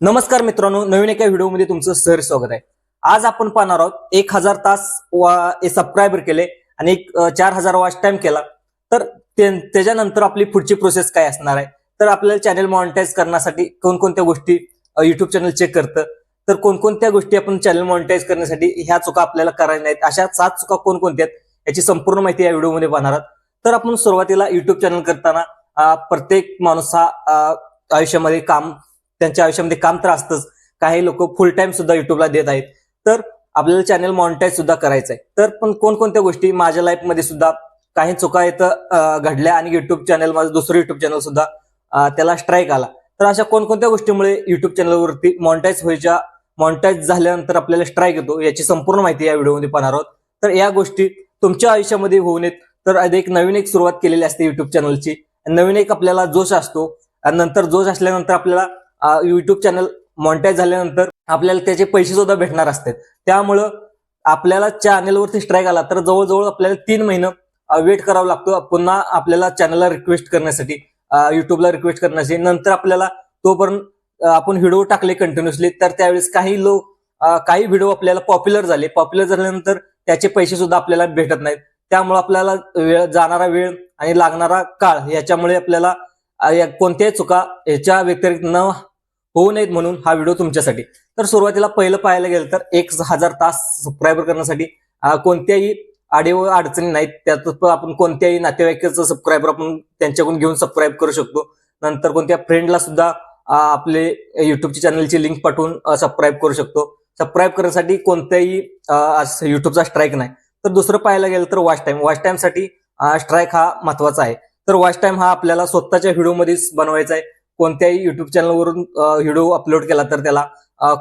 नमस्कार मित्रांनो नवीन एका व्हिडिओमध्ये तुमचं सर स्वागत आहे. आज आपण पाहणार आहोत एक हजार तास सबस्क्रायबर केले आणि एक चार हजार वॉच टाइम केला. तर ते- त्याच्यानंतर आपली पुढची प्रोसेस काय असणार आहे? तर आपल्याला चॅनल मॉनिटाईज करण्यासाठी कोणकोणत्या गोष्टी युट्यूब चॅनल चेक करतं? तर कोणकोणत्या गोष्टी आपण चॅनल मॉनिटाईज करण्यासाठी ह्या चुका आपल्याला करायच्या नाहीत अशा सात चुका कोणकोणत्या आहेत याची संपूर्ण माहिती या व्हिडिओमध्ये पाहणार आहोत. तर आपण सुरुवातीला युट्यूब चॅनल करताना प्रत्येक माणूस हा आयुष्यामध्ये काम त्यांच्या आयुष्यामध्ये काम तर असतंच. काही लोक फुल टाइम सुद्धा युट्यूबला देत आहेत. तर आपल्याला चॅनल मॉनिटाईज सुद्धा करायचं आहे. तर पण कोणकोणत्या गोष्टी माझ्या लाईफमध्ये सुद्धा काही चुका इथं घडल्या आणि युट्यूब चॅनल माझं दुसरं युट्यूब चॅनल सुद्धा त्याला स्ट्राईक आला. तर अशा कोणकोणत्या गोष्टीमुळे युट्यूब चॅनलवरती मॉनिटाईज व्हायच्या मॉनिटाईज झाल्यानंतर आपल्याला स्ट्राईक येतो याची संपूर्ण माहिती या व्हिडिओमध्ये पाहणार आहोत. तर या गोष्टी तुमच्या आयुष्यामध्ये होऊ नयेत. तर एक नवीन एक सुरुवात केलेली असते युट्यूब चॅनलची नवीन एक आपल्याला जोश असतो. आणि नंतर जोश असल्यानंतर आपल्याला युट्यूब चॅनल मॉनिटाईज झाल्यानंतर आपल्याला त्याचे पैसे सुद्धा भेटणार असतात. त्यामुळं आपल्याला चॅनलवरती स्ट्राईक आला तर जवळजवळ आपल्याला तीन महिनं वेट करावं लागतो. पुन्हा आपल्याला चॅनलला रिक्वेस्ट करण्यासाठी युट्यूबला रिक्वेस्ट करण्यासाठी. नंतर आपल्याला तोपर्यंत आपण व्हिडिओ टाकले कंटिन्युअसली तर त्यावेळेस काही लोक काही व्हिडिओ आपल्याला पॉप्युलर झाले. पॉप्युलर झाल्यानंतर त्याचे पैसे सुद्धा आपल्याला भेटत नाहीत. त्यामुळे आपल्याला वेळ जाणारा वेळ आणि लागणारा काळ याच्यामुळे आपल्याला कोणत्याही चुका याच्या व्यतिरिक्त न होऊ नयेत म्हणून हा व्हिडिओ तुमच्यासाठी. तर सुरुवातीला पहिलं पाहायला गेलं तर एक हजार तास सबस्क्राईबर करण्यासाठी कोणत्याही आडीव अडचणी नाहीत. त्यात पण आपण कोणत्याही नातेवाईकाचं सबस्क्राईबर आपण त्यांच्याकडून घेऊन सबस्क्राईब करू शकतो. नंतर कोणत्या फ्रेंडला सुद्धा आपले युट्यूबची चॅनलची लिंक पाठवून सबस्क्राईब करू शकतो. सबस्क्राईब करण्यासाठी कोणत्याही युट्यूबचा स्ट्राईक नाही. तर दुसरं पाहायला गेलं तर वॉच टाईम वॉच टाईमसाठी स्ट्राईक हा महत्त्वाचा आहे. तर वॉच टाइम हा आपल्याला स्वतःच्या व्हिडिओमध्येच बनवायचा आहे कोणत्याही युट्यूब चॅनलवरून व्हिडिओ अपलोड केला तर त्याला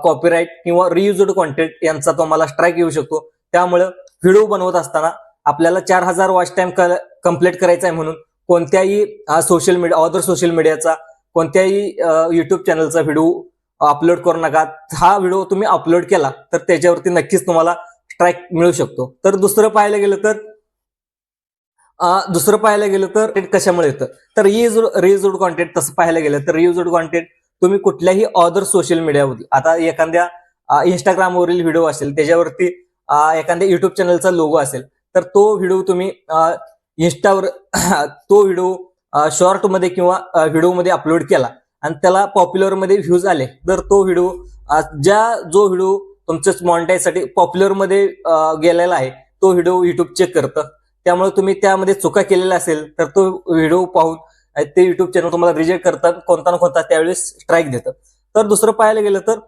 कॉपीराईट किंवा रियुजड कॉन्टेंट यांचा तुम्हाला स्ट्राईक येऊ शकतो. त्यामुळं व्हिडिओ बनवत असताना आपल्याला चार हजार वॉच टाइम कंप्लीट करायचा आहे म्हणून कोणत्याही सोशल मीडिया अदर सोशल मीडियाचा कोणत्याही युट्यूब चॅनलचा व्हिडिओ अपलोड करू नका. हा व्हिडिओ तुम्ही अपलोड केला तर त्याच्यावरती नक्कीच तुम्हाला स्ट्राईक मिळू शकतो. तर दुसरं पाहायला गेलं तर दुसरं पाहायला गेलं तर ते कशामुळे येतं? तर रियुजड कॉन्टेंट तसं पाहायला गेलं तर रियुजड कॉन्टेंट तुम्ही कुठल्याही अदर सोशल मीडियावर आता एखाद्या इंस्टाग्रामवरील व्हिडिओ असेल त्याच्यावरती एखाद्या युट्यूब चॅनलचा लोगो असेल तर तो व्हिडिओ तुम्ही इन्स्टावर तो व्हिडिओ शॉर्टमध्ये किंवा व्हिडिओमध्ये अपलोड केला आणि त्याला पॉप्युलरमध्ये व्ह्यूज आले तर तो व्हिडिओ ज्या जो व्हिडिओ तुमच्याच मॉनिटाईजसाठी पॉप्युलरमध्ये गेलेला आहे तो व्हिडिओ युट्यूब चेक करतं. त्यामुळे तुम्ही त्यामध्ये चुका केलेल्या असेल तर तो व्हिडिओ पाहून ते युट्यूब चॅनल तुम्हाला रिजेक्ट करतात कोणता ना कोणता त्यावेळेस स्ट्राईक देतं तर दुसरं पाहायला गेलं तर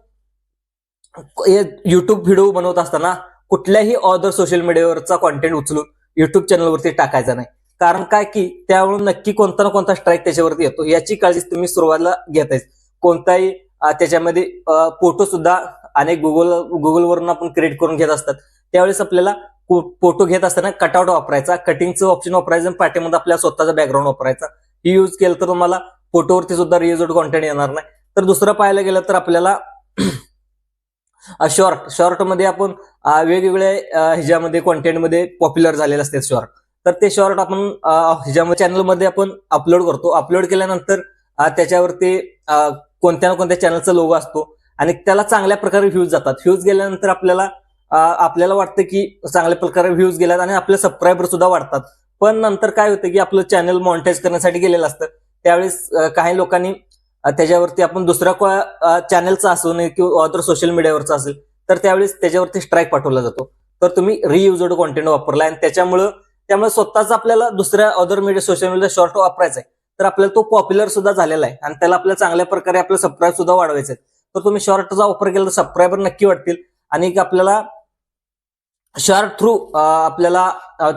युट्यूब व्हिडिओ बनवत असताना कुठल्याही अदर सोशल मीडियावरचा कॉन्टेंट उचलून युट्यूब चॅनलवरती टाकायचा नाही. कारण काय की त्यामुळे नक्की कोणता ना कोणता स्ट्राईक त्याच्यावरती येतो. याची काळजी तुम्ही सुरुवातीला घेतायच कोणताही त्याच्यामध्ये फोटो सुद्धा अनेक गुगल गुगलवरून आपण क्रिएट करून घेत असतात. त्यावेळेस आपल्याला फोटो घेत असताना कटआउट वापरायचा कटिंगचं ऑप्शन वापरायचं पाठीमध्ये आपल्या स्वतःचा बॅकग्राऊंड वापरायचा. ही यूज केलं तर तुम्हाला फोटोवरती सुद्धा रियुजड कॉन्टेंट येणार नाही. तर दुसरं पाहायला गेलं तर आपल्याला शॉर्ट शॉर्टमध्ये आपण वेगवेगळ्या ह्याच्यामध्ये कॉन्टेंटमध्ये पॉप्युलर झालेले असते शॉर्ट तर ते शॉर्ट आपण ह्याच्यामध्ये चॅनलमध्ये आपण अपलोड करतो. अपलोड केल्यानंतर त्याच्यावरती कोणत्या ना कोणत्या चॅनलचा लोगो असतो. आणि त्याला चांगल्या प्रकारे व्ह्यूज जातात. व्ह्यूज गेल्यानंतर आपल्याला आपल्याला वाटतं की चांगल्या प्रकारे व्ह्यूज गेल्यात आणि आपले सबस्क्रायबर सुद्धा वाढतात. पण नंतर काय होतं की आपलं चॅनल मॉनिटाईज करण्यासाठी गेलेलं असतं. त्यावेळेस काही लोकांनी त्याच्यावरती आपण दुसऱ्या चॅनलचा असो नाही किंवा अदर सोशल मीडियावरचा असेल तर त्यावेळेस त्याच्यावरती स्ट्राईक पाठवला जातो. तर तुम्ही रियुजड कॉन्टेंट वापरला आणि त्याच्यामुळं त्यामुळे स्वतःच आपल्याला दुसऱ्या other media social media short वापरायचा आहे तर आपल्याला तो पॉप्युलर सुद्धा झालेला आहे आणि त्याला आपल्याला चांगल्या प्रकारे आपलं सबस्क्राईब सुद्धा वाढवायचे तर तुम्ही शॉर्टचा वापर केला तर सबस्क्रायबर नक्की वाटतील आणि आपल्याला शॉर्ट थ्रू आपल्याला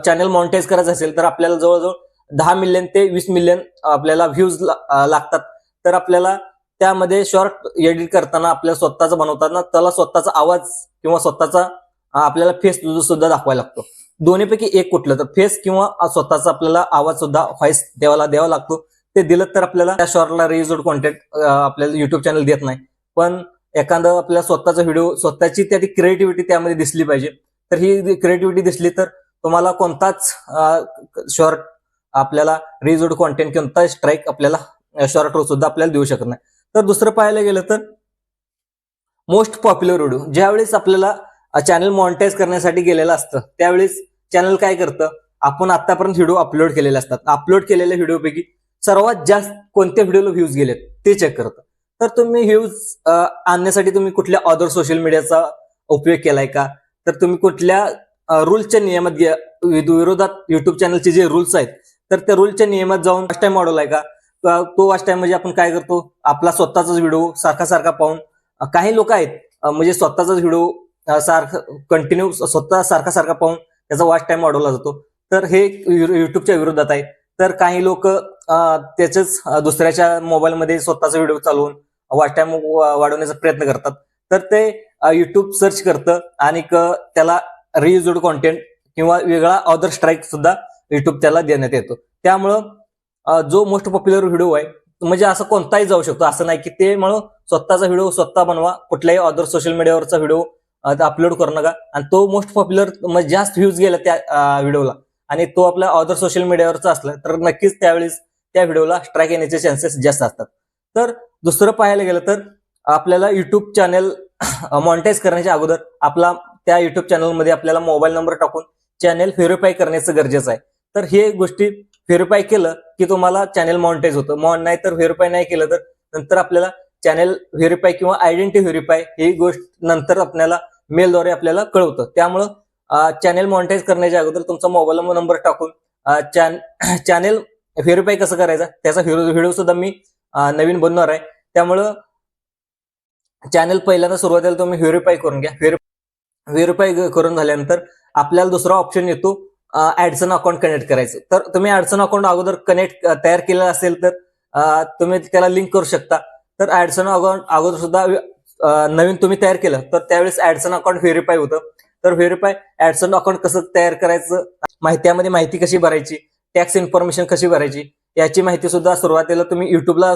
चॅनल मॉनिटाईज करायचं असेल तर आपल्याला जवळजवळ दहा मिलियन ते वीस मिलियन आपल्याला व्ह्यूज लागतात. तर आपल्याला त्यामध्ये शॉर्ट एडिट करताना आपल्याला स्वतःचा बनवताना त्याला स्वतःचा आवाज किंवा स्वतःचा आपल्याला फेस सुद्धा दाखवायला लागतो. दोन्हीपैकी एक कुठलं तर फेस किंवा स्वतःचा आपल्याला आवाज सुद्धा व्हॉइस द्यावाला द्यावा लागतो. ते दिलं तर आपल्याला त्या शॉर्टला रियुजड कॉन्टेंट आपल्याला युट्यूब चॅनल देत नाही. पण एखादं आपल्या स्वतःचा व्हिडिओ स्वतःची त्या क्रिएटिव्हिटी त्यामध्ये दिसली पाहिजे. तर ही क्रिएटिव्हिटी दिसली तर तुम्हाला कोणताच शॉर्ट आपल्याला रिजुड कॉन्टेंट कोणता स्ट्राईक आपल्याला शॉर्ट रोड सुद्धा आपल्याला देऊ शकत नाही. तर दुसरं पाहायला गेलं तर मोस्ट पॉप्युलर व्हिडिओ ज्यावेळेस आपल्याला चॅनल मॉनिटाईज करण्यासाठी गेलेलं असतं त्यावेळेस चॅनल काय करतं? आपण आतापर्यंत व्हिडिओ अपलोड केलेले असतात. अपलोड केलेल्या व्हिडिओपैकी सर्वात जास्त कोणत्या व्हिडिओला व्ह्यूज गेलेत ते चेक करतं. तर तुम्ही व्ह्यूज आणण्यासाठी तुम्ही कुठल्या अदर सोशल मीडियाचा उपयोग केलाय का? तर तुम्ही कुठल्या रूलच्या नियमात घ्या विरोधात युट्यूब चॅनलचे जे रूल्स आहेत तर त्या रूलच्या नियमात जाऊन वाच टाइम वाढवलाय का? का तो वाच टाइम म्हणजे आपण काय करतो? आपला स्वतःचाच व्हिडिओ सारखा सारखा पाहून काही लोक आहेत म्हणजे स्वतःचाच व्हिडिओ सारखं कंटिन्यू स्वतः सारखा सारखा पाहून त्याचा वाच टाइम वाढवला जातो. तर हे युट्यूबच्या विरोधात आहे. तर काही लोक त्याच दुसऱ्याच्या मोबाईलमध्ये स्वतःचा व्हिडिओ चालवून वाच टाइम वाढवण्याचा प्रयत्न करतात. तर ते युट्यूब सर्च करतं आणि त्याला रियुजड कॉन्टेंट किंवा वेगळा ऑदर स्ट्राईक सुद्धा युट्यूब त्याला देण्यात येतो. त्यामुळं जो मोस्ट पॉप्युलर व्हिडिओ आहे म्हणजे असं कोणताही जाऊ शकतो. असं नाही की ते म्हणून स्वतःचा व्हिडिओ स्वतः बनवा कुठल्याही अदर सोशल मीडियावरचा व्हिडिओ अपलोड करू नका. आणि तो मोस्ट पॉप्युलर म्हणजे जास्त व्ह्यूज गेला त्या व्हिडिओला आणि तो आपल्या अदर सोशल मीडियावरचा असला तर नक्कीच त्यावेळेस त्या व्हिडिओला स्ट्राईक येण्याचे चान्सेस जास्त असतात. तर दुसरं पाहायला गेलं तर आपल्याला युट्यूब चॅनल मॉनिटाईज करण्याच्या अगोदर आपला त्या युट्यूब चॅनलमध्ये आपल्याला मोबाईल नंबर टाकून चॅनल व्हेरीफाय करण्याचं गरजेचं आहे. तर हे गोष्टी व्हेरीफाय केलं की तुम्हाला चॅनल मॉनिटाईज होतं. मॉन नाही तर व्हेरीफाय नाही केलं तर नंतर आपल्याला चॅनल व्हेरीफाय किंवा आयडेंटिटी व्हेरीफाय ही गोष्ट नंतर आपल्याला मेलद्वारे आपल्याला कळवतं. त्यामुळं चॅनेल मॉनिटाईज करण्याच्या अगोदर तुमचा मोबाईल नंबर टाकून चॅनेल व्हेरीफाय कसं करायचा? त्याचा व्हिडिओ सुद्धा मी नवीन बनवणार आहे. त्यामुळं चॅनल पहिल्यांदा सुरुवातीला तुम्ही व्हेरीफाय करून घ्या. व्हेरीफाय करून झाल्यानंतर आपल्याला दुसरा ऑप्शन येतो ऍडसन अकाउंट कनेक्ट करायचं. तर तुम्ही ऍडसन अकाउंट अगोदर कनेक्ट तयार केलं असेल तर तुम्ही त्याला लिंक करू शकता. तर ऍडसन अकाउंट अगोदर सुद्धा नवीन तुम्ही तयार केलं तर त्यावेळेस ऍडसन अकाउंट व्हेरीफाय होतं. तर व्हेरीफाय ऍडसन अकाउंट कसं तयार करायचं माहित्यामध्ये माहिती कशी भरायची टॅक्स इन्फॉर्मेशन कशी भरायची याची माहिती सुद्धा सुरुवातीला तुम्ही युट्यूबला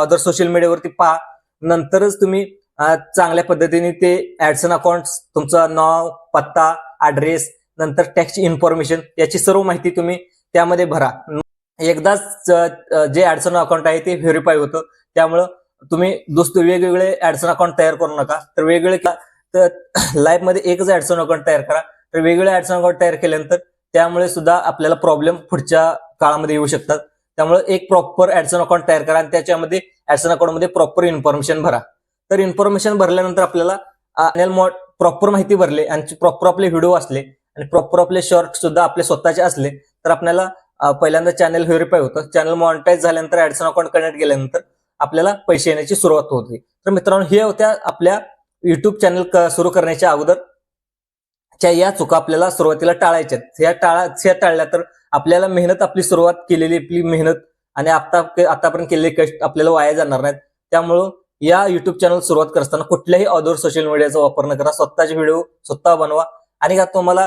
अदर सोशल मीडियावरती पहा. नंतरच तुम्ही चांगल्या पद्धतीने ते ऍडसन अकाउंट तुमचं नाव पत्ता ऍड्रेस नंतर टॅक्सची इन्फॉर्मेशन याची सर्व माहिती तुम्ही त्यामध्ये भरा. एकदाच जे ऍडसन अकाउंट आहे ते व्हेरीफाय होतं. त्यामुळं तुम्ही दुसरे वेगवेगळे ऍडसन अकाउंट तयार करू नका. तर वेगवेगळे तर लाईफमध्ये एकच ऍडसन अकाउंट तयार करा. तर वेगवेगळे ऍडसन अकाउंट तयार केल्यानंतर त्यामुळे सुद्धा आपल्याला प्रॉब्लेम पुढच्या काळामध्ये येऊ शकतात. त्यामुळे एक प्रॉपर ऍडसन अकाउंट तयार करा आणि त्याच्यामध्ये ऍडसन अकाउंटमध्ये प्रॉपर इन्फॉर्मेशन भरा. तर इन्फॉर्मेशन भरल्यानंतर आपल्याला प्रॉपर माहिती भरले आणि प्रॉपर आपले व्हिडिओ असले आणि प्रॉपर आपले शॉर्ट सुद्धा आपले स्वतःचे असले तर आपल्याला पहिल्यांदा चॅनल व्हेरीफाय होतं. चॅनल मॉनिटाईज झाल्यानंतर ऍडसन अकाउंट कनेक्ट केल्यानंतर आपल्याला पैसे येण्याची सुरुवात होते. तर मित्रांनो हे होत्या आपल्या युट्यूब चॅनल सुरू करण्याच्या अगोदर च्या या चुका आपल्याला सुरुवातीला टाळायच्या ह्या टाळा ह्या टाळल्या तर आपल्याला मेहनत आपली सुरुवात केलेली आपली मेहनत आणि आता आतापर्यंत केलेले कष्ट आपल्याला वाया जाणार नाहीत. त्यामुळं या युट्यूब चॅनल सुरुवात करताना कुठल्याही अदर सोशल मीडियाचा वापर न करा. स्वतःचे व्हिडिओ स्वतः बनवा. आणि का तुम्हाला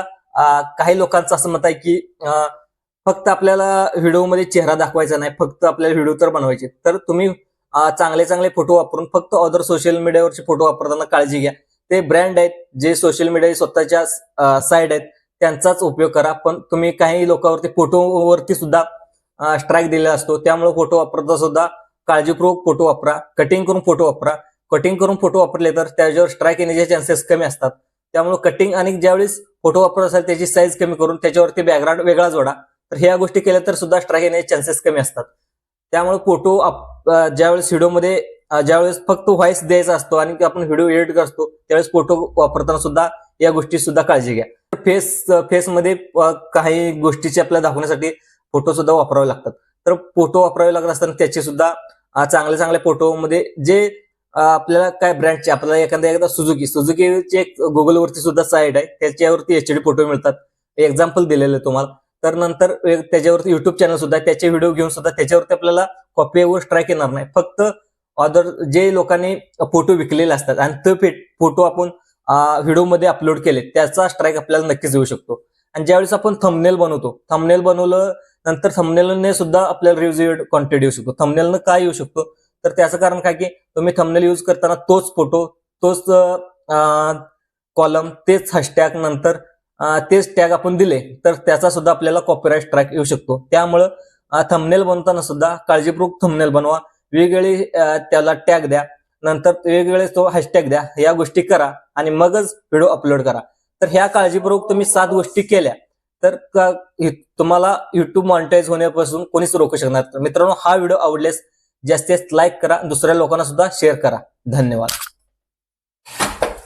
काही लोकांचं असं मत आहे की फक्त आपल्याला व्हिडिओमध्ये चेहरा दाखवायचा नाही फक्त आपल्याला व्हिडिओ तर बनवायचे. तर तुम्ही चांगले चांगले फोटो वापरून फक्त अदर सोशल मीडियावरचे फोटो वापरताना काळजी घ्या. ते ब्रँड आहेत जे सोशल मीडिया स्वतःच्या साईड आहेत. त्यांचाच उपयोग करा. पण तुम्ही काही लोकांवरती फोटोवरती सुद्धा स्ट्राईक दिलेला असतो. त्यामुळे फोटो वापरता सुद्धा काळजीपूर्वक फोटो वापरा. कटिंग करून फोटो वापरा. कटिंग करून फोटो वापरले तर त्याच्यावर स्ट्राईक येण्याचे चान्सेस कमी असतात. त्यामुळे कटिंग आणि ज्यावेळेस फोटो वापरत असाल त्याची साईज कमी करून त्याच्यावरती बॅकग्राऊंड वेगळा जोडा. तर ह्या गोष्टी केल्या तर सुद्धा स्ट्राईक येण्याचे चान्सेस कमी असतात. त्यामुळे फोटो ज्यावेळेस व्हिडिओमध्ये ज्यावेळेस फक्त व्हॉइस द्यायचा असतो आणि आपण व्हिडिओ एडिट करतो त्यावेळेस फोटो वापरताना सुद्धा या गोष्टी सुद्धा काळजी घ्या. फेस फेसमध्ये काही गोष्टीचे आपल्याला दाखवण्यासाठी फोटो सुद्धा वापरावे लागतात. तर फोटो वापरावे लागत असताना त्याचे सुद्धा चांगल्या चांगल्या फोटोमध्ये जे आपल्याला काय ब्रँडचे आपल्याला एखाद्या एकदा सुझुकी सुझुकीचे एक गुगलवरती सुद्धा साईट आहे त्याच्यावरती एच डी फोटो मिळतात. एक्झाम्पल दिलेले आहे तुम्हाला. तर नंतर त्याच्यावरती युट्यूब चॅनल सुद्धा त्याचे व्हिडिओ घेऊन सुद्धा त्याच्यावरती आपल्याला कॉपी वर स्ट्राईक येणार नाही. फक्त अदर जे लोकांनी फोटो विकलेले असतात आणि ते फोटो आपण व्हिडिओमध्ये अपलोड केले त्याचा स्ट्राईक आपल्याला नक्कीच येऊ शकतो. आणि ज्यावेळेस आपण थंबनेल बनवतो थंबनेल बनवलं नंतर थंबनेलने सुद्धा आपल्याला रिव्ह्यू कॉन्टेंट येऊ शकतो. थंबनेलनं काय येऊ शकतो? तर त्याचं कारण काय की तुम्ही थंबनेल यूज करताना तोच फोटो तोच कॉलम तेच हॅशटॅग नंतर तेच टॅग आपण दिले तर त्याचा सुद्धा आपल्याला कॉपीराईट स्ट्राईक येऊ शकतो. त्यामुळं थंबनेल बनवताना सुद्धा काळजीपूर्वक थंबनेल बनवा. वेगवेगळे त्याला टॅग द्या. नंतर वेगवेगळे तो हॅशटॅग द्या या गोष्टी करा आणि मगच व्हिडिओ अपलोड करा. तर ह्या काळजीपूर्वक तुम्ही सात गोष्टी केल्या तर तुम्हाला युट्यूब मॉनिटाईज होण्यापासून कोणीच रोखू शकणार मित्रांनो हा व्हिडिओ आवडल्यास जास्तीत जास्त लाईक करा दुसऱ्या लोकांना सुद्धा शेअर करा. धन्यवाद.